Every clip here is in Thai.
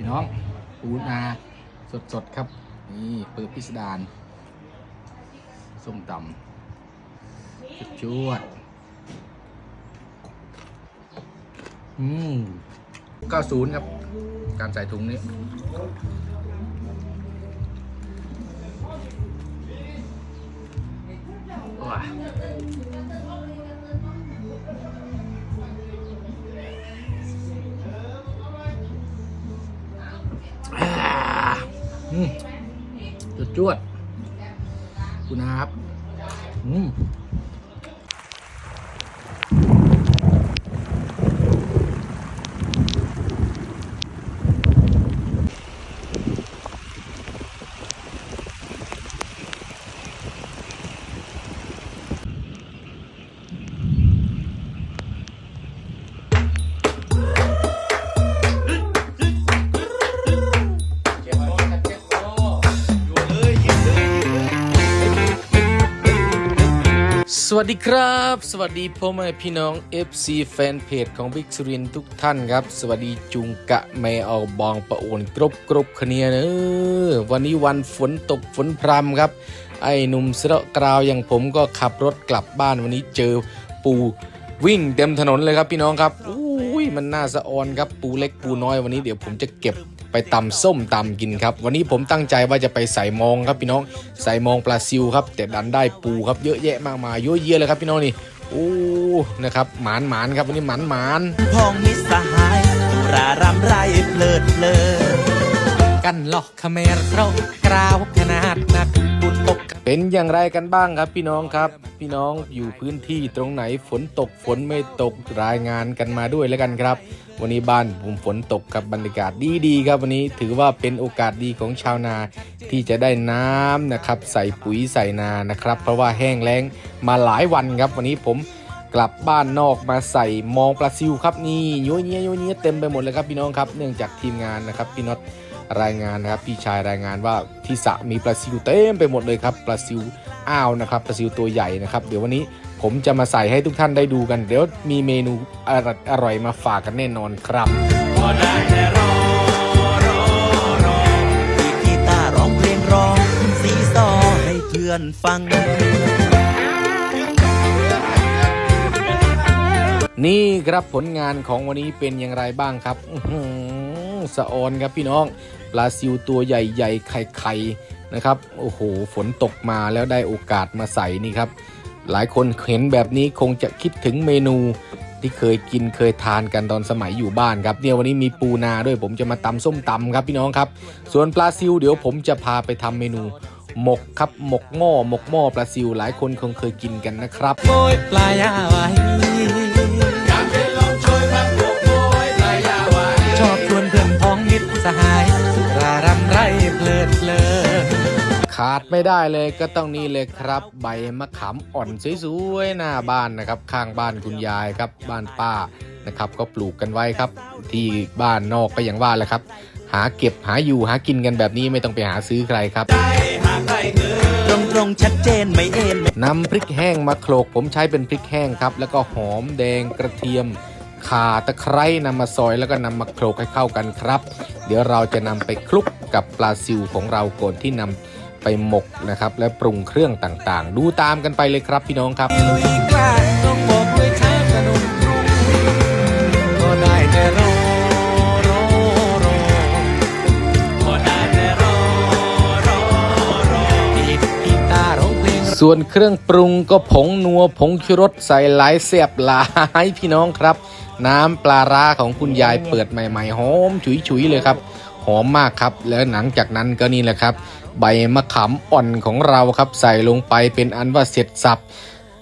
พี่น้องปูนาสดๆครับ นี่เปิดพิสดารส้มตำจุดจวดอืม90ครับ การใส่ถุงนี้ว้า จวดคุณอาครับ อืม สวัสดีครับ สวัสดีพ่อแม่พี่น้อง FC แฟนเพจของบิ๊กสุรินทุกท่านครับ สวัสดีจุงกะแมเอาบองประโอนกรบกรบคเนียเนอวันนี้วันฝนตกฝนพรำครับ ไอ้หนุ่มเสระกราวอย่างผมก็ขับรถกลับบ้านวันนี้เจอปูวิ่งเต็มถนนเลยครับพี่น้องครับอุ้ยมันน่าสะออนครับปูเล็กปูน้อยวันนี้เดี๋ยวผมจะเก็บ ไปตำส้มตำกินครับ วันนี้ผมตั้งใจว่าจะไปใส่มองครับพี่น้องใส่มองปลาซิวครับ แต่ดันได้ปูครับเยอะแยะมากมายเยอะเยอะเลยครับพี่น้องนี่โอ้นะครับหมานหมานครับวันนี้หมานหมานพ้องมิตรสหายรารำไรเพลิดเพลินกันหลอกเขมรเรากราวขนาดนักบุญปกเป็นอย่างไรกันบ้างครับพี่น้องครับ พี่น้องอยู่พื้นที่ตรงไหนฝนตกฝนไม่ตกรายงานกันมาด้วยแล้วกันครับ วันนี้บ้านผมฝนตกกับบรรยากาศดีๆครับวันนี้ถือว่าเป็นโอกาสดีของชาวนาที่จะได้น้ำนะครับ ใส่ปุ๋ยใส่นานะครับ เพราะว่าแห้งแล้งมาหลายวันครับ วันนี้ผมกลับบ้านนอกมาใส่มองปลาซิวครับนี่โยเนียโยเนียเต็มไปหมดเลยครับพี่น้องครับเนื่องจากทีมงานนะครับพี่น็อตรายงานนะครับพี่ชายรายงานว่าที่สระมีปลาซิวเต็มไปหมดเลยครับปลาซิวอ้าวนะครับปลาซิวตัวใหญ่นะครับ เดี๋ยววันนี้ ผมจะมาใส่ให้ทุกท่านได้ดูกัน เดี๋ยวมีเมนูอร่อยอร่อยมาฝากกันแน่นอนครับก็ได้แต่รอรอรอดีดกีตาร์ร้องเพลงร้องซีซอให้เพื่อนฟัง นี่ครับผลงานของวันนี้เป็นอย่างไรบ้างครับอื้อหือสะออนครับพี่น้องปลาซิวตัวใหญ่ๆไข่ๆนะครับ โอ้โห ฝนตกมาแล้วได้โอกาสมาใส่นี่ครับ หลายคนเห็นแบบนี้คงจะคิดถึงเมนูที่เคยกินเคยทานกันตอนสมัยอยู่บ้านครับเนี่ยวันนี้มีปูนาด้วยผมจะมาตำส้มตำครับพี่น้องครับ ส่วนปลาซิวเดี๋ยวผมจะพาไปทำเมนู หมกครับหมกหม้อหมกหม้อปลาซิวหลายคนคงเคยกินกันนะครับโยปลายาว ขาดไม่ได้เลยก็ต้องนี่เลยครับ ใบมะขามอ่อนสวยๆหน้าบ้านนะครับ ข้างบ้านคุณยายครับบ้านป้านะครับ ก็ปลูกกันไว้ครับ ที่บ้านนอกก็อย่างว่าแหละครับ หาเก็บหาอยู่หากินกันแบบนี้ไม่ต้องไปหาซื้อใครครับตรงตรงๆชัดเจนไม่เอ็นไม่นำพริกแห้งมาโขลกผมใช้เป็นพริกแห้งครับ แล้วก็หอมแดงกระเทียมข่าตะไคร้นำมาซอยแล้วก็นำมาโขลกให้เข้ากันครับ เดี๋ยวเราจะนำไปคลุกกับปลาซิวของเราก่อนที่นำ ไปหมกนะครับ และปรุงเครื่องต่างๆ ดูตามกันไปเลยครับพี่น้องครับลุยกล้าต้องบอกด้วยเท้าสนุนกรุงก็ได้แต่รอรอรอก็ได้แต่รอรอรอดีดกีตาร์ร้องเพลงส่วนเครื่องปรุงก็ผงนัวผงชูรสใส่หลายเสียบหลายพี่น้องครับ น้ำปลาร้าของคุณยายเปิดใหม่ๆหอมฉุยๆเลยครับ หอมมากครับ แล้วหลังจากนั้นก็นี่แหละครับ ใบมะขามอ่อนของเราครับ ใส่ลงไปเป็นอันว่าเสร็จสับ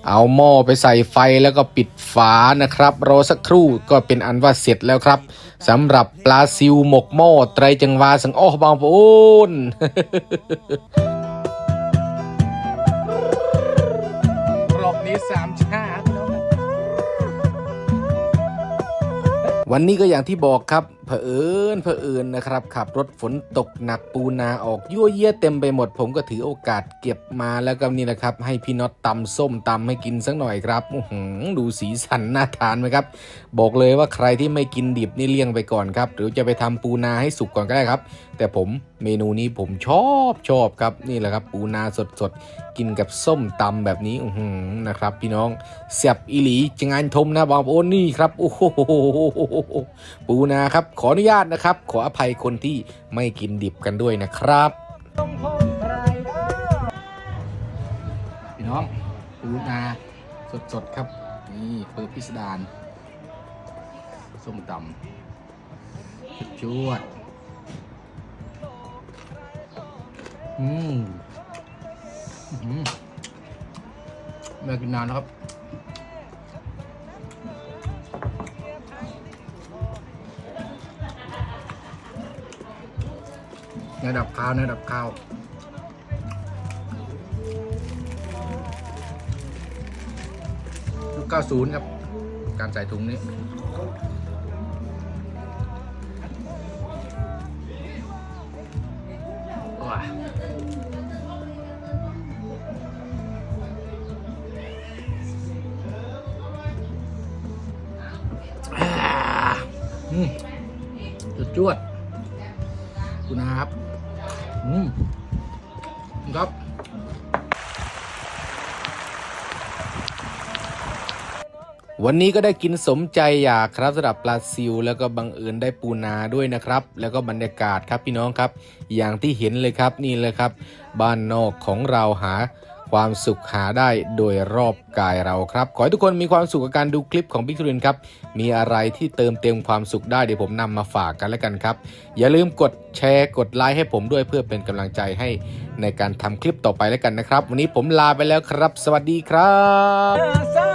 เอาหม้อไปใส่ไฟแล้วก็ปิดฝานะครับ รอสักครู่ก็เป็นอันว่าเสร็จแล้วครับสำหรับปลาซิวหมกหม้อไตรจังวาสังอ้อบางปะโอนรอบนี้สามชาติวันนี้ก็อย่างที่บอกครับ เผอิญเผอิญนะครับ ขับรถฝนตกหนักปูนาออกยั่วเยี่ยเต็มไปหมด ผมก็ถือโอกาสเก็บมาแล้วก็นี่นะครับ ให้พี่น็อตตำส้มตำให้กินสักหน่อยครับดูสีสันน่าทานไหมครับ บอกเลยว่าใครที่ไม่กินดิบนี่เลี่ยงไปก่อนครับ หรือจะไปทำปูนาให้สุกก่อนก็ได้ครับ แต่ผมเมนูนี้ผมชอบชอบครับนี่แหละครับ ปูนาสดๆกินกับส้มตำแบบนี้อืนะครับ พี่น้องเสียบอีหลีจงานทมนะบางโอ้นี่ครับโอ้โหปูนาครับขออนุญาตนะครับ ขออภัยคนที่ไม่กินดิบกันด้วยนะครับพี่น้องปูนาสดๆครับ นี่เปิดพิสดารส้มตำจวดอืมอื้อหือแม่กินนานแล้วครับ ในดับข้าวในดับข้าวยุค90 ครับ การใส่ถุงนี้ว้าจุดจวดคุณนะครับ อืมครับวันนี้ก็ได้กินสมใจอยากครับสำหรับปลาซิว แล้วก็บังเอิญได้ปูนาด้วยนะครับ แล้วก็บรรยากาศครับพี่น้องครับ อย่างที่เห็นเลยครับนี่เลยครับ บ้านนอกของเราหา ความสุขหาได้โดยรอบกายเราครับ ขอให้ทุกคนมีความสุขกับการดูคลิปของบิ๊กทรินครับ มีอะไรที่เติมเต็มความสุขได้เดี๋ยวผมนำมาฝากกันแล้วกันครับ อย่าลืมกดแชร์กดไลค์ให้ผมด้วยเพื่อเป็นกำลังใจให้ในการทำคลิปต่อไปแล้วกันนะครับ วันนี้ผมลาไปแล้วครับ สวัสดีครับ